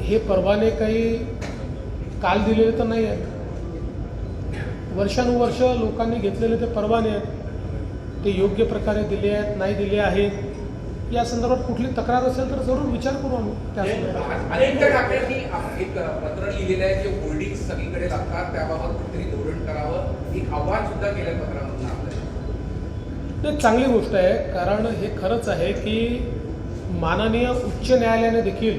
हे परवाने काही काल दिलेले तर नाही आहेत. वर्षानुवर्ष लोकांनी घेतलेले ते परवाने आहेत. ते योग्य प्रकारे दिले आहेत नाही दिले आहेत या संदर्भात कुठली तक्रार असेल तर जरूर विचार करू आम्ही. अनेकदा ठाकरेंनी एक पत्र लिहिलेलं आहे की होल्डिंग सगळीकडे लागतात त्याबाबत कुठेतरी धोरण करावं. एक आव्हान सुद्धा केलं पत्रामधून आपल्याला. चांगली गोष्ट आहे कारण हे खरंच आहे की माननीय उच्च न्यायालयाने देखील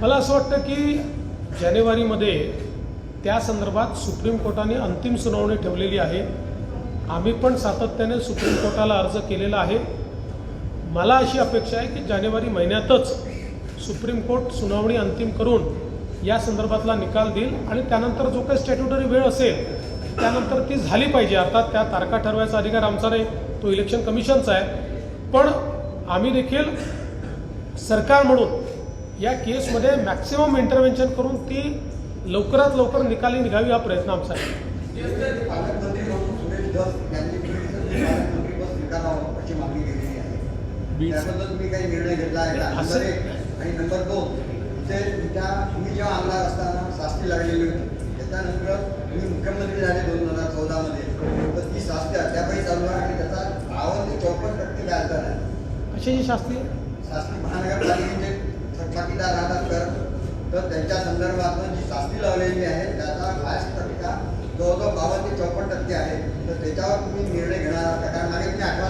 मला असं वाटतं की जानेवारीमध्ये त्या संदर्भात सुप्रीम कोर्टाने अंतिम सुनावणी ठेवलेली आहे. आम्ही पण सातत्याने सुप्रीम कोर्टाला अर्ज केलेला आहे. मला अशी अपेक्षा आहे की जानेवारी महिन्यातच सुप्रीम कोर्ट सुनावणी अंतिम करून या संदर्भातला निकाल देईल आणि त्यानंतर जो काही स्टॅट्युटरी वेळ असेल त्यानंतर ती झाली पाहिजे. अर्थात त्या तारखा ठरवायचा अधिकार आमचा नाही तो इलेक्शन कमिशनचा आहे. पण आम्ही देखील सरकार म्हणून या केसमध्ये मॅक्सिमम इंटरव्हेन्शन करून ती लवकरात लवकर निकाली निघावी हा प्रयत्न आमचा आहे. आणि नंबर दोन. ते त्या तुम्ही जेव्हा आमदार असताना शास्ती लागलेली होती. त्याच्यानंतर तुम्ही मुख्यमंत्री झाले दोन हजार चौदामध्ये. तर ती शास्ती अद्यापही चालू आहे आणि त्याचा बावन्न ते चौपन्न टक्के व्याजदर आहे. कशाची शास्ती? शास्त्री महानगरपालिकेचे थकबाकीदार राहतात कर तर त्यांच्या संदर्भात जी शास्ती लावलेली आहे त्याचा व्याज टक्का जवळजवळ बावन्न ते चौपन्न टक्के आहे. तर त्याच्यावर तुम्ही निर्णय घेणार आहात. कारण मागे तुम्ही आठवा